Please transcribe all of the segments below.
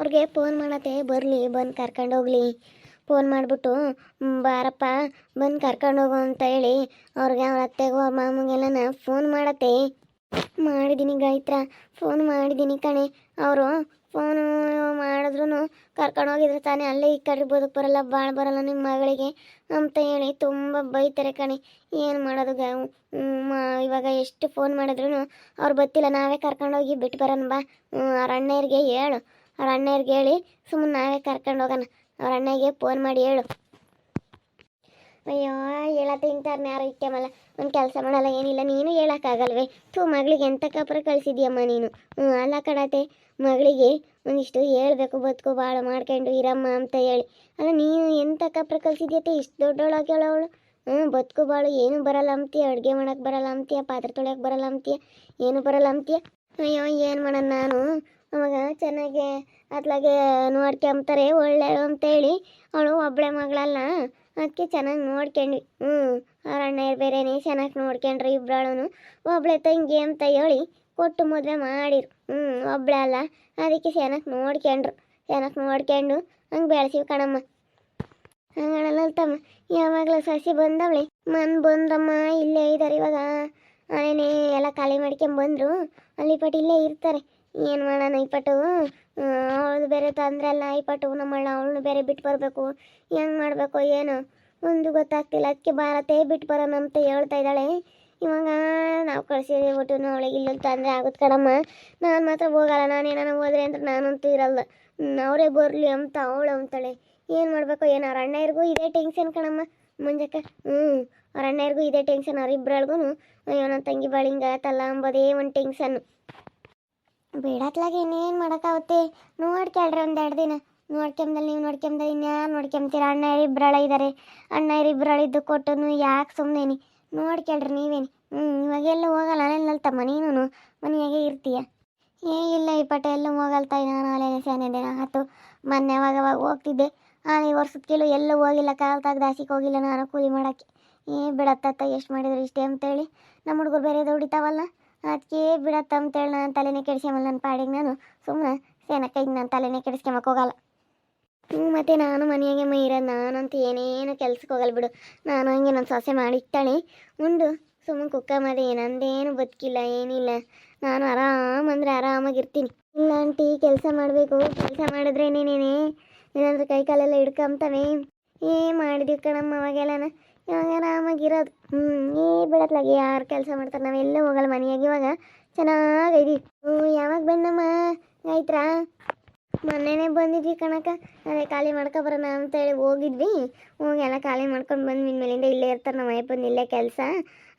ಅವ್ರಿಗೆ ಫೋನ್ ಮಾಡತ್ತೆ. ಬರಲಿ, ಬಂದು ಕರ್ಕೊಂಡು ಹೋಗ್ಲಿ. ಫೋನ್ ಮಾಡಿಬಿಟ್ಟು ಬಾರಪ್ಪ, ಬಂದು ಕರ್ಕೊಂಡು ಹೋಗು ಅಂತ ಹೇಳಿ ಅವ್ರಿಗೆ ಅವ್ರ ಅತ್ತೆಗೂ ಅವ್ರ ಮಾಮಗೆಲ್ಲ ಫೋನ್ ಮಾಡತ್ತೆ. ಮಾಡಿದ್ದೀನಿ ಗಾಯತ್ರ ಫೋನ್ ಮಾಡಿದ್ದೀನಿ ಕಣೆ. ಅವರು ಫೋನು ಮಾಡಿದ್ರು ಕರ್ಕೊಂಡು ಹೋಗಿದ್ರೆ ತಾನೇ ಅಲ್ಲೇ ಈ ಕಡೆ ಬದುಕು ಬರಲ್ಲ ಭಾಳ ಬರಲ್ಲ ನಿಮ್ಮ ಮಗಳಿಗೆ ಅಂತ ಹೇಳಿ ತುಂಬ ಬೈತಾರೆ ಕಣೆ. ಏನು ಮಾಡೋದು ಗ ಇವಾಗ ಎಷ್ಟು ಫೋನ್ ಮಾಡಿದ್ರು ಅವ್ರು ಬತ್ತಿಲ್ಲ ನಾವೇ ಕರ್ಕೊಂಡೋಗಿ ಬಿಟ್ಟು ಬರೋಣ ಬಾ. ಅವ್ರ ಅಣ್ಣಯ್ಯರಿಗೆ ಹೇಳು. ಅವ್ರ ಅಣ್ಣರ್ಗೆ ಹೇಳಿ ಸುಮ್ಮನೆ ನಾವೇ ಕರ್ಕೊಂಡು ಹೋಗೋಣ. ಅವ್ರ ಅಣ್ಣಗೆ ಫೋನ್ ಮಾಡಿ ಹೇಳು. ಅಯ್ಯೋ ಹೇಳತ್ತೆ ಇಂಥವ್ರನ್ನ ಯಾರು ಇಟ್ಟಮಲ್ಲ ಒಂದು ಕೆಲಸ ಮಾಡಲ್ಲ, ಏನಿಲ್ಲ, ನೀನು ಹೇಳೋಕ್ಕಾಗಲ್ವೇ ಥೂ, ಮಗಳಿಗೆ ಎಂಥ ಕಪ್ರ ಕಳಿಸಿದ್ಯಮ್ಮ ನೀನು? ಹ್ಞೂ, ಅಲ್ಲ ಕಣತೆ. ಮಗಳಿಗೆ ಒಂದಿಷ್ಟು ಹೇಳಬೇಕು, ಬದುಕು ಭಾಳ ಮಾಡ್ಕೊಂಡು ಇರಮ್ಮ ಅಂತ ಹೇಳಿ. ಅಲ್ಲ, ನೀನು ಎಂಥ ಕಪ್ರ ಕಳಿಸಿದ್ಯತೆ? ಇಷ್ಟು ದೊಡ್ಡವಳಾಗ್ಯಾಳ ಅವಳು ಹ್ಞೂ, ಬದುಕು ಬಾಳು, ಏನು ಬರಲ್ಲ ಅಂತೀಯ. ಅಡುಗೆ ಮಾಡೋಕ್ಕೆ ಬರಲ್ಲ ಅಂತೀಯ, ಪಾತ್ರೆ ತೊಳೆಯೋಕೆ ಬರಲ್ಲ ಅಂತೀಯ, ಏನು ಬರಲ್ಲ ಅಂತೀಯ. ಅಯ್ಯೋ, ಏನು ಮಾಡೋಣ ನಾನು? ಅವಾಗ ಚೆನ್ನಾಗಿ ಅತ್ಲಾಗೆ ನೋಡ್ಕೊಂಬ್ತಾರೆ ಒಳ್ಳೆ ಅಂತೇಳಿ ಅವಳು ಒಬ್ಬಳೆ ಮಗಳಲ್ಲ ಅದಕ್ಕೆ ಚೆನ್ನಾಗಿ ನೋಡ್ಕೊಂಡ್ವಿ. ಹ್ಞೂ ಅವ್ರ ಅಣ್ಣ ಬೇರೆನೇ ಚೆನ್ನಾಗಿ ನೋಡ್ಕೊಂಡ್ರಿ ಇಬ್ಬರಳು ಒಬ್ಳೆ ತಂಗಿ ಅಂತ ಹೇಳಿ ಕೊಟ್ಟು ಮದುವೆ ಮಾಡಿರು. ಹ್ಞೂ ಒಬ್ಳೆ ಅಲ್ಲ, ಅದಕ್ಕೆ ಚೆನ್ನಾಗಿ ನೋಡ್ಕೊಂಡ್ರು. ಚೆನ್ನಾಗಿ ನೋಡ್ಕೊಂಡು ಹಂಗೆ ಬೆಳೆಸಿವಿ ಕಣಮ್ಮ. ಹಂಗಲ್ಲ ತಮ್ಮ ಯಾವಾಗಲೂ ಸಸಿ ಬಂದವಳೆ. ಮನ್ ಬಂದಮ್ಮ ಇಲ್ಲೇ ಇದ್ದಾರೆ ಇವಾಗ. ಅದೇನೇ ಎಲ್ಲ ಖಾಲಿ ಮಾಡ್ಕೊಂಬಂದ್ರು. ಅಲ್ಲಿ ಪಟ್ಟು ಇಲ್ಲೇ ಇರ್ತಾರೆ. ಏನು ಮಾಡೋಣ ಈ ಪಟ್ಟು ಅವಳು ಬೇರೆ ತೊಂದರೆ ಅಲ್ಲ ಈ ಪಟ್ಟು ನಮ್ಮಣ್ಣ, ಅವಳನ್ನು ಬೇರೆ ಬಿಟ್ಟು ಬರಬೇಕು. ಹೆಂಗೆ ಮಾಡಬೇಕು, ಏನು? ಒಂದು ಗೊತ್ತಾಗ್ತಿಲ್ಲ ಅದಕ್ಕೆ ಭಾರತೇ ಬಿಟ್ಟು ಬರೋಣ ಅಂತ ಹೇಳ್ತಾ ಇದ್ದಾಳೆ. ಇವಾಗ ನಾವು ಕಳಿಸಿದ್ವಿ ಬಿಟ್ಟು ಅವಳಿಗೆ ಇಲ್ಲ ತೊಂದರೆ ಆಗುತ್ತೆ ಕಣಮ್ಮ. ನಾನು ಮಾತ್ರ ಹೋಗಲ್ಲ, ನಾನು ಏನಾರ ಹೋದ್ರೆ ಅಂದ್ರೆ ನಾನಂತೂ ಇರಲ್ಲ. ಅವರೇ ಬರಲಿ ಅಂತ ಅವಳು ಅಂತಾಳೆ. ಏನು ಮಾಡಬೇಕು, ಏನು? ಅವ್ರ ಅಣ್ಣಯ್ಯರಿಗೂ ಇದೇ ಟೆನ್ಷನ್ ಕಣಮ್ಮ. ಮುಂಜಾಕ ಹ್ಞೂ ಅವ್ರ ಅಣ್ಣಯ್ಯರಿಗೂ ಇದೇ ಟೆನ್ಷನ್ ಅವ್ರಿಬ್ರಳ್ಗೂ ಅಯ್ಯೋ ನನ್ನ ತಂಗಿ ಬಾಳಿಂಗ ಆತಲ್ಲ ಅಂಬೋದೇ ಒಂದು ಟೆನ್ಷನ್ನು ಬೇಡತ್ಲಾಗ ಇನ್ನೇನು ಮಾಡೋಕ್ಕಾಗುತ್ತೆ? ನೋಡ್ಕೊಳ್ರಿ ಎರಡು ದಿನ. ನೋಡ್ಕೊಂಬಲ್ಲಿ ನೀವು ನೋಡ್ಕೊಂಬಲ್ಲಿ ಇನ್ಯಾರು ನೋಡ್ಕೊಂತೀರ ಅಣ್ಣ ಇಬ್ಬರಳ ಇದ್ದಾರೆ ಅಣ್ಣ ಇಬ್ಬರಳಿದ್ದು ಕೊಟ್ಟು ಯಾಕೆ ಸುಮ್ಮನೆ ನೋಡ್ಕೊಳ್ರಿ ನೀವೇನು. ಹ್ಞೂ ಇವಾಗೆಲ್ಲ ಹೋಗಲ್ಲ. ಅಲ್ಲೆಲ್ಲ ತಮ್ಮ ನೀನು ಮನೆಯಾಗೆ ಇರ್ತೀಯ? ಏ, ಇಲ್ಲ ಈ ಪಟ ಎಲ್ಲ ಹೋಗಲ್ತಾ ನಾನು ಅಲ್ಲೇನೆ ಸೇನಿದೆ ಹತ್ತು ಮೊನ್ನೆ ಅವಾಗ ಅವಾಗ ಹೋಗ್ತಿದ್ದೆ. ಆನೆ ವರ್ಷದ ಕಿಲೋ ಎಲ್ಲೂ ಹೋಗಿಲ್ಲ. ಕಾಲು ದಾಸಿಗೆ ಹೋಗಿಲ್ಲ ನಾನು ಕೂಲಿ ಮಾಡೋಕ್ಕೆ. ಏ, ಬಿಡತ್ತತ್ತ, ಎಷ್ಟು ಮಾಡಿದ್ರು ಇಷ್ಟೇ ಅಂತೇಳಿ. ನಮ್ಮ ಹುಡುಗರು ಬೇರೆ ದುಡಿತಾವಲ್ಲ ಅದಕ್ಕೆ ಬಿಡತ್ತ ಅಂತೇಳಿ ನಾನು ತಲೆನೇ ಕೆಡಿಸ್ಕೊಂಬಲ್ಲ ನನ್ನ ಪಾಡಿಗೆ ನಾನು. ಸುಮ್ಮನೆ ಈಗ ನಾನು ತಲೆನೇ ಕೆಡಿಸ್ಕೊಂಬಕ್ಕೆ ಹೋಗಲ್ಲ. ಹ್ಞೂ ಮತ್ತೆ ನಾನು ಮನೆಯಾಗೆ ಮೈರ ನಾನಂತೂ ಏನೇನು ಕೆಲ್ಸಕ್ಕೆ ಹೋಗಲ್ಲ ಬಿಡು. ನಾನು ಹಂಗೆ ನನ್ನ ಸೊಸೆ ಮಾಡಿಟ್ಟಾಳೆ. ಉಂಡು ಸುಮ್ಮನೆ ಕುಕ್ಕ ಮಾಡಿ ನಂದೇನು ಬದುಕಿಲ್ಲ, ಏನಿಲ್ಲ. ನಾನು ಆರಾಮ್ ಅಂದರೆ ಆರಾಮಾಗಿರ್ತೀನಿ. ಇಲ್ಲ ಆಂಟಿ, ಕೆಲಸ ಮಾಡಬೇಕು. ಕೆಲಸ ಮಾಡಿದ್ರೆ ನೀನೇನೇ ಏನಾದರೂ ಕೈ ಕಾಲೆಲ್ಲ ಹಿಡ್ಕೊಂತವೆ. ಏ, ಮಾಡಿದೀವಿ ಕಣಮ್ಮ, ಅವಾಗೆಲ್ಲನ. ಇವಾಗ ಆರಾಮಾಗಿರೋದು. ಹ್ಞೂ ಏ ಬಿಡತ್ಲಾಗಿ, ಯಾರು ಕೆಲಸ ಮಾಡ್ತಾರೆ ನಾವೆಲ್ಲ ಹೋಗಲ್ಲ ಮನೆಯಾಗಿ. ಇವಾಗ ಚೆನ್ನಾಗೈದಿ. ಹ್ಞೂ ಯಾವಾಗ ಬಂದಮ್ಮ? ಆಯ್ತ್ರಾ? ಮೊನ್ನೆನೇ ಬಂದಿದ್ವಿ ಕಣಕ ಅದೇ ಖಾಲಿ ಮಾಡ್ಕೊ ಬರೋಣ ಅಂತ ಹೇಳಿ ಹೋಗಿದ್ವಿ. ಹೋಗಿ ಎಲ್ಲ ಖಾಲಿ ಮಾಡ್ಕೊಂಡು ಬಂದು ಇನ್ಮೇಲಿಂದ ಇಲ್ಲೇ ಇರ್ತಾರೆ, ನಮ್ಮ ಅಯ್ಯಪ್ಪನ ಇಲ್ಲೇ ಕೆಲಸ.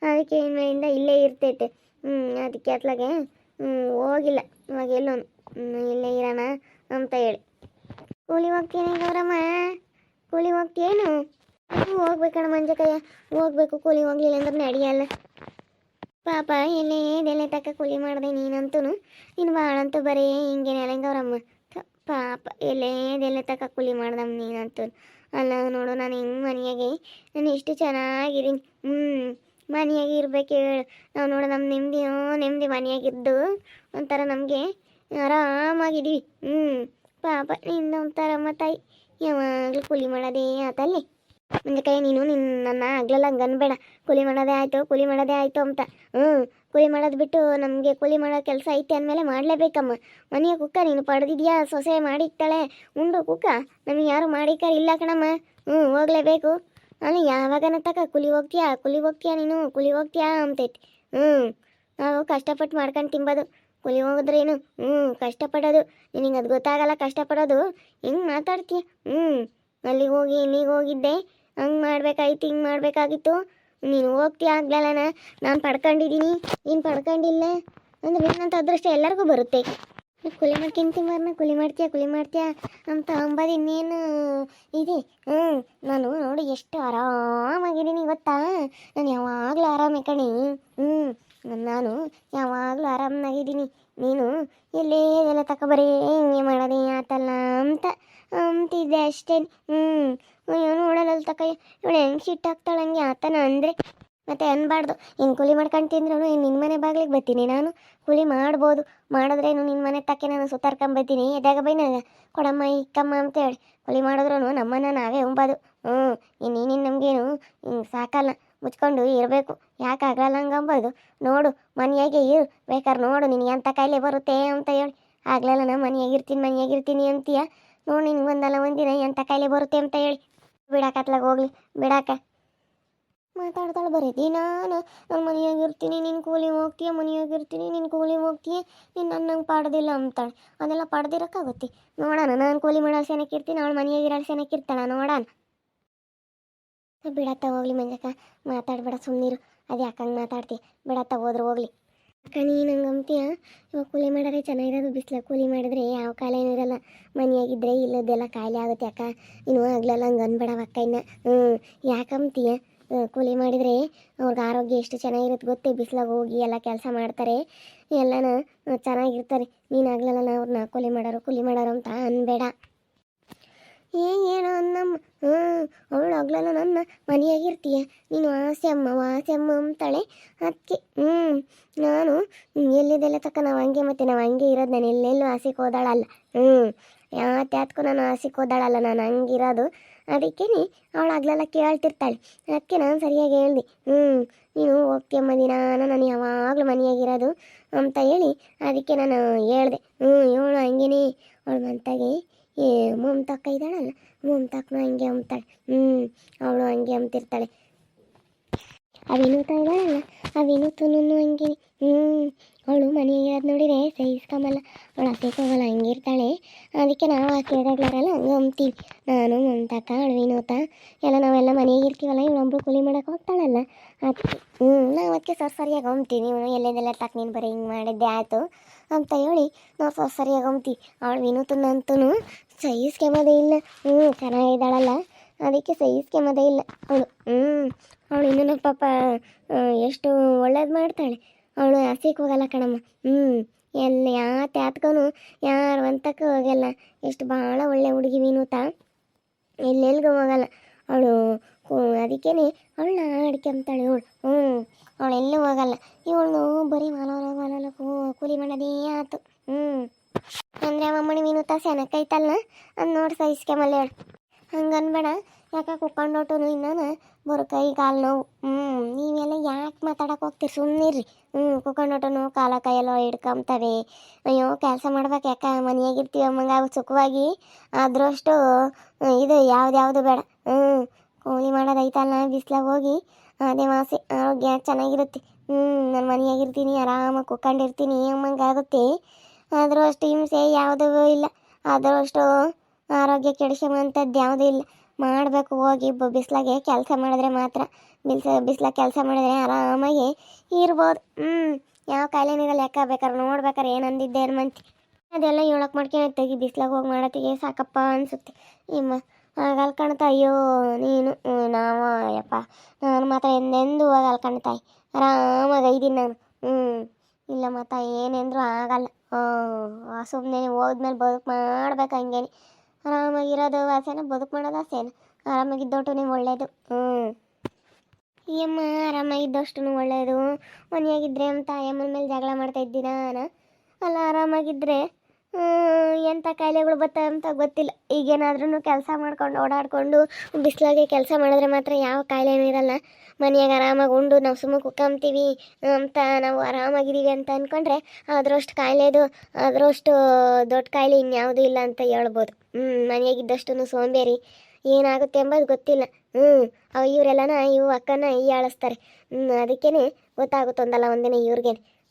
ಅದಕ್ಕೆ ಇನ್ಮೇಲಿಂದ ಇಲ್ಲೇ ಇರ್ತೈತೆ. ಹ್ಞೂ ಅದಕ್ಕೆ ಅತ್ಲಾಗೆ ಹ್ಞೂ ಹೋಗಿಲ್ಲ. ಇವಾಗ ಹ್ಞೂ ಇಲ್ಲೇ ಇರೋಣ ಅಂತ ಹೇಳಿ. ಕೂಲಿ ಹೋಗ್ತೀನಿ ಗೌರಮ್ಮ. ಕೂಲಿ ಹೋಗ್ತೀಯೇನು? ಹೋಗ್ಬೇಕಣ್ಣ ಮಂಜಕಯ್ಯ. ಹೋಗ್ಬೇಕು, ಕೂಲಿ ಹೋಗ್ಲಿಲ್ಲ ಅಂದ್ರೆ ನಡೆಯಲ್ಲ. ಪಾಪ ಎಲ್ಲೇ ಇದೆಲ್ಲ ತಕ್ಕ ಕೂಲಿ ಮಾಡಿದೆ ನೀನಂತೂ ನೀನು ಭಾಳಂತೂ ಬರೀ ಹಿಂಗೆ ನೆಲಂಗವ್ರಮ್ಮ ಪಾಪ ಎಲ್ಲೇ ಇದೆಲ್ಲ ತಕ್ಕ ಕೂಲಿ ಮಾಡ್ದಮ್ಮ ನೀನಂತೂ ಅಲ್ಲ, ನೋಡು, ನಾನು ಹಿಂಗೆ ಮನೆಯಾಗೆ, ನಾನು ಎಷ್ಟು ಚೆನ್ನಾಗಿದ್ದೀನಿ. ಹ್ಞೂ ಮನೆಯಾಗೆ ಇರ್ಬೇಕು ಹೇಳು. ನಾವು ನೋಡು ನಮ್ಮ ನೆಮ್ಮದಿ ನೆಮ್ಮದಿ ಮನೆಯಾಗಿದ್ದು ಒಂಥರ ನಮಗೆ ಆರಾಮಾಗಿದ್ದೀವಿ. ಹ್ಞೂ ಪಾಪ ನಿಂದ ಒಂಥರಮ್ಮ ತಾಯಿ. ಯಾವಾಗಲೂ ಕೂಲಿ ಮಾಡೋದೇ ಆತಲ್ಲಿ. ಕೈ ನೀನು, ನಿನ್ನ ನನ್ನ ಆಗ್ಲಲ್ಲ ಹಂಗೆ ಅನ್ಬೇಡ. ಕೂಲಿ ಮಾಡೋದೇ ಆಯಿತು, ಕೂಲಿ ಮಾಡೋದೇ ಆಯಿತು ಅಂತ. ಹ್ಞೂ, ಕೂಲಿ ಮಾಡೋದು ಬಿಟ್ಟು ನಮಗೆ ಕೂಲಿ ಮಾಡೋ ಕೆಲಸ ಐತೆ ಅಂದಮೇಲೆ ಮಾಡಲೇಬೇಕಮ್ಮ. ಮನೆಯ ಕುಕ್ಕ ನೀನು ಪಡೆದಿದ್ಯಾ? ಸೊಸೆ ಮಾಡಿಕ್ತಾಳೆ ಉಂಡು ಕುಕ್ಕ, ನಮಗೆ ಯಾರು ಮಾಡಿಕ್ಕಾರ ಇಲ್ಲ ಕಣಮ್ಮ. ಹ್ಞೂ, ಹೋಗ್ಲೇಬೇಕು. ನಾನು ಯಾವಾಗನ ತಕ ಕೂಲಿ ಹೋಗ್ತೀಯಾ? ಕೂಲಿ ಹೋಗ್ತೀಯಾ ನೀನು? ಕೂಲಿ ಹೋಗ್ತೀಯಾ ಅಂತೈತಿ ಹ್ಞೂ, ನಾವು ಕಷ್ಟಪಟ್ಟು ಮಾಡ್ಕೊಂಡು ತಿಂಬೋದು. ಕೂಲಿ ಹೋಗಿದ್ರೇನು ಹ್ಞೂ, ಕಷ್ಟಪಡೋದು. ನಿನಗೆ ಅದು ಗೊತ್ತಾಗಲ್ಲ ಕಷ್ಟಪಡೋದು. ಹೆಂಗೆ ಮಾತಾಡ್ತೀಯ? ಹ್ಞೂ, ಅಲ್ಲಿಗೆ ಹೋಗಿ ಇಲ್ಲಿಗೆ ಹೋಗಿದ್ದೆ. ಹಂಗೆ ಮಾಡ್ಬೇಕಾಯ್ತು, ಹಿಂಗೆ ಮಾಡಬೇಕಾಗಿತ್ತು. ನೀನು ಹೋಗ್ತೀಯ ಆಗ್ಲಲ್ಲನ ನಾನು ಪಡ್ಕೊಂಡಿದ್ದೀನಿ ನೀನು ಪಡ್ಕೊಂಡಿಲ್ಲ? ಅಂದ್ರೆ ಏನಂತ ಅದೃಷ್ಟ ಎಲ್ಲರಿಗೂ ಬರುತ್ತೆ. ಕುಲಿ ಮಾಡ್ಕೊಂತಿ ಮಾರನ, ಕುಲಿ ಮಾಡ್ತೀಯ ಕುಲಿ ಮಾಡ್ತೀಯ ಅಂತ ಅಂಬದು ಇನ್ನೇನು ಇದೆ? ಹ್ಞೂ ನಾನು ನೋಡಿ ಎಷ್ಟು ಆರಾಮಾಗಿದ್ದೀನಿ ಗೊತ್ತಾ ನಾನು ಯಾವಾಗಲೂ ಆರಾಮೇ ಕಣಿ. ಹ್ಞೂ ನಾನು ಯಾವಾಗಲೂ ಆರಾಮಾಗಿದ್ದೀನಿ ನೀನು ಎಲ್ಲೇ ಎಲ್ಲ ತಗೊಬರೀ ಹಿಂಗೆ ಮಾಡೋದೇ ಆತಲ್ಲ ಅಂತ ಅಂತಿದ್ದೆ ಅಷ್ಟೇ. ಹ್ಞೂ ಅಯ್ಯೋ ನೋಡಲ್ಲ ತಕ, ಇವಳು ಹೆಂಗೆ ಸಿಟ್ಟಾಗ್ತಾಳೆ ಹಂಗೆ ಆತನ ಅಂದರೆ. ಮತ್ತೆ ಅನ್ಬಾರ್ದು ಇನ್ನು ಕೂಲಿ ಮಾಡ್ಕೊಂಡು ತಿಂದ್ರೂ ನಿನ್ನ ಮನೆ ಬಾಗ್ಲಿಗೆ ಬರ್ತೀನಿ ನಾನು. ಕೂಲಿ ಮಾಡ್ಬೋದು, ಮಾಡಿದ್ರೇನು ನಿನ್ನ ಮನೆ ತಕ್ಕೆ ನಾನು ಸುತ್ತಾರ್ಕೊಂಬರ್ತೀನಿ ಎದಾಗ ಬೈ ನನಗೆ ಕೊಡಮ್ಮ, ಇಕ್ಕಮ್ಮ ಅಂತೇಳಿ ಕೂಲಿ ಮಾಡಿದ್ರು ನಮ್ಮನ್ನ ನಾವೇ ಉಂಬೋದು. ಹ್ಞೂ ಇನ್ನು ನೀನಿನ್ನು ನಮಗೇನು, ಹಿಂಗೆ ಸಾಕಲ್ಲ. ಮುಚ್ಕೊಂಡು ಇರಬೇಕು. ಯಾಕೆ ಹಂಗಂಬೋದು? ನೋಡು, ಮನೆಯಾಗೆ ಇರು. ಬೇಕಾದ್ರೆ ನೋಡು, ನಿನಗೆ ಎಂಥ ಕಾಯಿಲೆ ಬರುತ್ತೆ ಅಂತ ಹೇಳಿ. ಆಗ್ಲಲ್ಲ ನಾ ಮನೆಯಾಗಿರ್ತೀನಿ ಮನೆಯಾಗಿರ್ತೀನಿ ಅಂತೀಯ? ನೋಡು, ನಿನ್ಗೆ ಒಂದಲ್ಲ ಒಂದಿನ ಎಂಥ ಕಾಯಿಲೆ ಬರುತ್ತೆ ಅಂತ ಹೇಳಿ. ಬಿಡಾಕತ್ಲಾಗ ಹೋಗ್ಲಿ, ಬಿಡಾಕ. ಮಾತಾಡ್ತಾಳೆ ಬರೀ ನಾನು ನಾನು ಮನೆಯಾಗಿರ್ತೀನಿ ನಿನ್ನ ಕೂಲಿ ಹೋಗ್ತೀಯ ಮನೆಯಾಗಿರ್ತೀನಿ ನಿನ್ನ ಕೂಲಿ ಹೋಗ್ತೀಯ, ನೀನು ನನ್ನಂಗೆ ಪಾಡ್ದಿಲ್ಲ ಅಂತಾಳೆ. ಅದೆಲ್ಲ ಪಾಡ್ದಿರೋಕ್ಕಾಗುತ್ತೆ. ನೋಡೋಣ, ನಾನು ಕೂಲಿ ಮಾಡೋ ಸೆನಕ್ಕೆ ಇರ್ತೀನಿ, ಅವಳು ಇರ್ತಾಳ? ನೋಡೋಣ. ಬಿಡತ್ತ ಹೋಗ್ಲಿ ಮಂಜಕ್ಕ, ಮಾತಾಡ್ಬೇಡ ಸುಮ್ಮನಿರು ಅದು ಯಾಕಂಗೆ ಮಾತಾಡ್ತಿ? ಬಿಡತ್ತ ಹೋದ್ರೆ ಹೋಗ್ಲಿ. ಅಕ್ಕ, ನೀನು ನಂಗೆ ಇವಾಗ ಕೂಲಿ ಮಾಡಿದ್ರೆ ಚೆನ್ನಾಗಿರೋದು, ಬಿಸಿಲ ಕೂಲಿ ಮಾಡಿದ್ರೆ ಯಾವ ಕಾಲ ಇರಲ್ಲ. ಮನೆಯಾಗಿದ್ದರೆ ಇಲ್ಲದೆಲ್ಲ ಕಾಯಿಲೆ ಆಗುತ್ತೆ ಅಕ್ಕ. ಇನ್ನು ಆಗ್ಲಲ್ಲ ಹಂಗೆ ಅನ್ಬೇಡವಕ್ಕ ಇನ್ನು. ಹ್ಞೂ ಯಾಕಂತೀಯ ಕೂಲಿ ಮಾಡಿದರೆ ಅವ್ರಿಗೆ ಆರೋಗ್ಯ ಎಷ್ಟು ಚೆನ್ನಾಗಿರುತ್ತೆ ಗೊತ್ತೇ? ಬಿಸಿಲಾಗ ಹೋಗಿ ಎಲ್ಲ ಕೆಲಸ ಮಾಡ್ತಾರೆ. ಎಲ್ಲನ ಚೆನ್ನಾಗಿರ್ತಾರೆ. ನೀನು ಆಗ್ಲಲ್ಲ ಅವ್ರನ್ನ ಕೂಲಿ ಮಾಡೋರು ಕೂಲಿ ಮಾಡೋರು ಅಂತ ಅನ್ಬೇಡ. ಏ, ಏನೋ ಅನ್ನಮ್ಮ ಹ್ಞೂ ಅವಳು ಆಗ್ಲಲ್ಲ ನನ್ನ ಮನೆಯಾಗಿರ್ತೀಯ. ನೀನು ಆಸೆ ಅಮ್ಮ ವಾಸೆ ಅಮ್ಮ ಅಂತಾಳೆ. ಅದಕ್ಕೆ ಹ್ಞೂ ನಾನು ಎಲ್ಲಿದೆಲ್ಲ ತಕ್ಕ ನಾವು ಹಂಗೆ ಮತ್ತೆ ನಾವು ಹಂಗೆ ಇರೋದು, ನಾನು ಎಲ್ಲೆಲ್ಲೂ ಆಸೆಗೆ ಹೋದಾಳಲ್ಲ. ಹ್ಞೂ ಯಾತ್ಯಾತ್ಗೂ ನಾನು ಆಸೆಗೆ ಹೋದಾಳಲ್ಲ, ನಾನು ಹಂಗಿರೋದು. ಅದಕ್ಕೆ ಅವಳು ಆಗ್ಲೆಲ್ಲ ಕೇಳ್ತಿರ್ತಾಳೆ. ಅದಕ್ಕೆ ನಾನು ಸರಿಯಾಗಿ ಹೇಳ್ದೆ. ಹ್ಞೂ ನೀನು ಹೋಗ್ತೀಯಮ್ಮ ದಿನ ನಾನು ಯಾವಾಗಲೂ ಮನೆಯಾಗಿರೋದು ಅಂತ ಹೇಳಿ ಅದಕ್ಕೆ ನಾನು ಹೇಳ್ದೆ. ಹ್ಞೂ ಇವಳು ಹಂಗೇನೆ. ಅವಳು ಮಂತಾಗೆ ಏ, ಮಮತಕ್ಕ ಇದ್ದಾಳಲ್ಲ? ಮಮತಕ್ಕನು ಹಂಗೆ ಅಂಬ್ತಾಳೆ ಹ್ಞೂ ಅವಳು ಹಂಗೆ ಅಂಬ್ತಿರ್ತಾಳೆ ಅವಿನೂತ ವಿನೂತ ಇದ್ದಾಳಲ್ಲ? ಆ ವಿನೂತನು ಹಂಗೆ ಹ್ಞೂ ಅವಳು ಮನೆಯಾಗಿರೋದು ನೋಡಿದ್ರೆ ಸಹಿಸ್ಕೊಂಬಲ್ಲ ಅವಳು ಹಸೆಗೆ ಹೋಗಲ್ಲ ಹಂಗಿರ್ತಾಳೆ ಅದಕ್ಕೆ ನಾವು ಆ ಕೇಳಾಗ್ಲಾರಲ್ಲ ಹಂಗೆ ಅಂಬ್ತೀವಿ ನಾನು ಮಮತಾಕ ವಿನೂತ ಎಲ್ಲ ನಾವೆಲ್ಲ ಮನೆಯಾಗ ಇರ್ತೀವಲ್ಲ ಇವಳೊಬ್ಳು ಕೂಲಿ ಮಾಡೋಕೆ ಹೋಗ್ತಾಳಲ್ಲ. ಅದಕ್ಕೆ ಹ್ಞೂ ನಾವು ಅದಕ್ಕೆ ಸರ್ ಸರಿಯಾಗಿ ಅಂಬ್ತೀವಿ ನೀವು ಎಲ್ಲೆದೆಲ್ಲ ನೀನು ಬರೀ ಹಿಂಗೆ ಮಾಡಿದ್ದೆ, ಆಯಿತು ಅಂತ ಹೇಳಿ ನಾವು ಸರ್ ಸರಿಯಾಗಿ ಅಂಬ್ತೀವಿ ಅವಳು ವಿನೂತನಂತೂ ಸಹಿಸ್ಕೊಂಬೋದೇ ಇಲ್ಲ. ಹ್ಞೂ ಚೆನ್ನಾಗಿದ್ದಾಳಲ್ಲ. ಅದಕ್ಕೆ ಸಹಿಸ್ಕೊಂಬೋದೇ ಇಲ್ಲ. ಅವಳು ಹ್ಞೂ ಅವಳು ಇನ್ನೂ ಪಾಪ ಎಷ್ಟು ಒಳ್ಳೇದು ಮಾಡ್ತಾಳೆ. ಅವಳು ಹಸಿಗೆ ಹೋಗಲ್ಲ ಕಣಮ್ಮ. ಹ್ಞೂ ಎಲ್ಲ ಯಾ ತ್ಯಾತ್ಕೊನು ಯಾರು ಅಂತಕ್ಕೆ ಹೋಗಲ್ಲ. ಎಷ್ಟು ಭಾಳ ಒಳ್ಳೆ ಹುಡುಗಿ ವಿನೂತ ಎಲ್ಲೆಲ್ಗೂ ಹೋಗಲ್ಲ. ಅವಳು ಅದಕ್ಕೇನೆ ಅವಳನ್ನ ಅಡ್ಕೊಂತಾಳೆ ಇವಳು. ಹ್ಞೂ, ಅವಳು ಎಲ್ಲೂ ಹೋಗಲ್ಲ. ಇವಳು ಬರೀ ಮಾಲೋಲ ಮಾಲೋಲ ಕೂಲಿ ಮಾಡೋದೇ ಆತು. ಹ್ಞೂ. ಅಂದರೆ ಅಮ್ಮಣ್ಣಿ ವಿನೂತ ಸೆನಕೈತಲ್ಲ ಅದು ನೋಡಿ ಸಹಿಸ್ಕೊಂಬಲ್ಲ ಹೇಳು ಹಂಗನ್ಬೇಡ. ಯಾಕೆ ಕುಕ್ಕೊಂಡೋಟು ಇನ್ನೂ ಬರೋ ಕೈ ಕಾಲು ನೋವು. ಹ್ಞೂ ನೀವೆಲ್ಲ ಯಾಕೆ ಮಾತಾಡಕ್ಕೆ ಹೋಗ್ತೀರಿ? ಸುಮ್ಮನಿರ್ರಿ ಹ್ಞೂ ಕುಕೊಂಡೋಟನು ಕಾಲ ಕೈಯೆಲ್ಲ ಹಿಡ್ಕೊಂತವೆ. ಅಯ್ಯೋ, ಕೆಲಸ ಮಾಡ್ಬೇಕು ಯಾಕೆ? ಮನೆಯಾಗಿರ್ತೀವಿ ಅಮ್ಮಂಗೆ ಸುಖವಾಗಿ ಆದ್ರಷ್ಟು ಇದು ಯಾವ್ದು ಬೇಡ. ಹ್ಞೂ ಕೋಳಿ ಮಾಡೋದೈತಲ್ಲ, ಬಿಸ್ಲಾಗ ಹೋಗಿ ಅದೇ ಮಾಸಿ ಆರೋಗ್ಯ ಚೆನ್ನಾಗಿರುತ್ತೆ. ಹ್ಞೂ ನಾನು ಮನೆಯಾಗಿರ್ತೀನಿ, ಆರಾಮಾಗಿ ಕುಕ್ಕೊಂಡಿರ್ತೀನಿ ಅಮ್ಮಂಗೆ ಆಗುತ್ತೆ. ಆದರೂ ಅಷ್ಟು ಹಿಂಸೆ ಯಾವುದೂ ಇಲ್ಲ. ಆದರೂ ಅಷ್ಟು ಆರೋಗ್ಯ ಕೆಡಿಸೋವಂಥದ್ದು ಯಾವುದೂ ಇಲ್ಲ. ಮಾಡಬೇಕು, ಹೋಗಿ ಬಿಸಿಲಾಗೆ ಕೆಲಸ ಮಾಡಿದ್ರೆ ಮಾತ್ರ. ಬಿಸ ಬಿಸಿಲಾಗ ಕೆಲಸ ಮಾಡಿದ್ರೆ ಆರಾಮಾಗಿ ಇರ್ಬೋದು. ಹ್ಞೂ ಯಾವ ಕಾಯಿಲೆನಿಗೆ ಲೆಕ್ಕ ಬೇಕಾದ್ರೆ ನೋಡ್ಬೇಕಾರೆ ಏನು ಅಂದಿದ್ದೆ ಏನು ಮಂತಿ ಅದೆಲ್ಲ ಹೇಳಕ್ಕೆ ಮಾಡ್ಕೊಂಡು ತೆಗಿ ಬಿಸ್ಲಾಗ ಹೋಗಿ ಮಾಡೋತ್ತಿಗೆ ಸಾಕಪ್ಪ ಅನಿಸುತ್ತೆ. ಇಮ್ಮ ಆಗ ಕಾಣ್ತಾ, ಅಯ್ಯೋ, ನೀನು ನಾವು, ಯಪ್ಪ. ನಾನು ಮಾತ್ರ ಎಂದೆಂದೂ ಹೋಗಿ ಕಾಣ್ತಾಯಿ ಆರಾಮಾಗಿ ಐದಿನ ನಾನು. ಹ್ಞೂ ಇಲ್ಲ ಮಾತಾ, ಏನೆಂದ್ರೂ ಆಗಲ್ಲ. ಸುಮ್ಮನೆ ಹೋದ್ಮೇಲೆ ಬದುಕು ಮಾಡ್ಬೇಕು ಹಂಗೇನೆ. ಆರಾಮಾಗಿರೋದು ಆಸೆನ ಬದುಕು ಮಾಡೋದು ಆಸೆನ ಆರಾಮಾಗಿದ್ದೋಟು ನೀವು ಒಳ್ಳೇದು. ಹ್ಞೂ ಈ ಅಮ್ಮ ಆರಾಮಾಗಿದ್ದಷ್ಟು ಒಳ್ಳೆಯದು ಮನೆಯಾಗಿದ್ದರೆ ಅಂತ ಅಮ್ಮನ ಮೇಲೆ ಜಗಳ ಮಾಡ್ತಾ ಇದ್ದೀನ ಅಲ್ಲ ಆರಾಮಾಗಿದ್ದರೆ ಎಂಥ ಕಾಯಿಲೆಗಳು ಬರ್ತವೆ ಅಂತ ಗೊತ್ತಿಲ್ಲ. ಈಗೇನಾದ್ರೂ ಕೆಲಸ ಮಾಡ್ಕೊಂಡು, ಓಡಾಡಿಕೊಂಡು, ಬಿಸಿಲಾಗೆ ಕೆಲಸ ಮಾಡಿದ್ರೆ ಮಾತ್ರ ಯಾವ ಕಾಯಿಲೆನೂ ಇರಲ್ಲ. ಮನೆಯಾಗ ಆರಾಮಾಗಿ ಉಂಡು, ನಾವು ಸುಮ್ಮನೆ ಕುಕ್ಕಂತೀವಿ ಅಂತ ನಾವು ಆರಾಮಾಗಿದ್ದೀವಿ ಅಂತ ಅಂದ್ಕೊಂಡ್ರೆ ಅದರಷ್ಟು ಕಾಯಿಲೆದು ಅದರಷ್ಟು ದೊಡ್ಡ ಕಾಯಿಲೆ ಇನ್ಯಾವುದೂ ಇಲ್ಲ ಅಂತ ಹೇಳ್ಬೋದು. ಹ್ಞೂ ಮನೆಯಾಗಿದ್ದಷ್ಟು ಸೋಂಬೇರಿ. ಏನಾಗುತ್ತೆ ಎಂಬುದು ಗೊತ್ತಿಲ್ಲ. ಹ್ಞೂ ಅವು ಇವರೆಲ್ಲನ ಇವು ಅಕ್ಕನ ಹೀಯಾಳಿಸ್ತಾರೆ ಹ್ಞೂ ಅದಕ್ಕೇ ಗೊತ್ತಾಗುತ್ತೊಂದಲ್ಲ ಒಂದಿನ ಇವ್ರಿಗೆ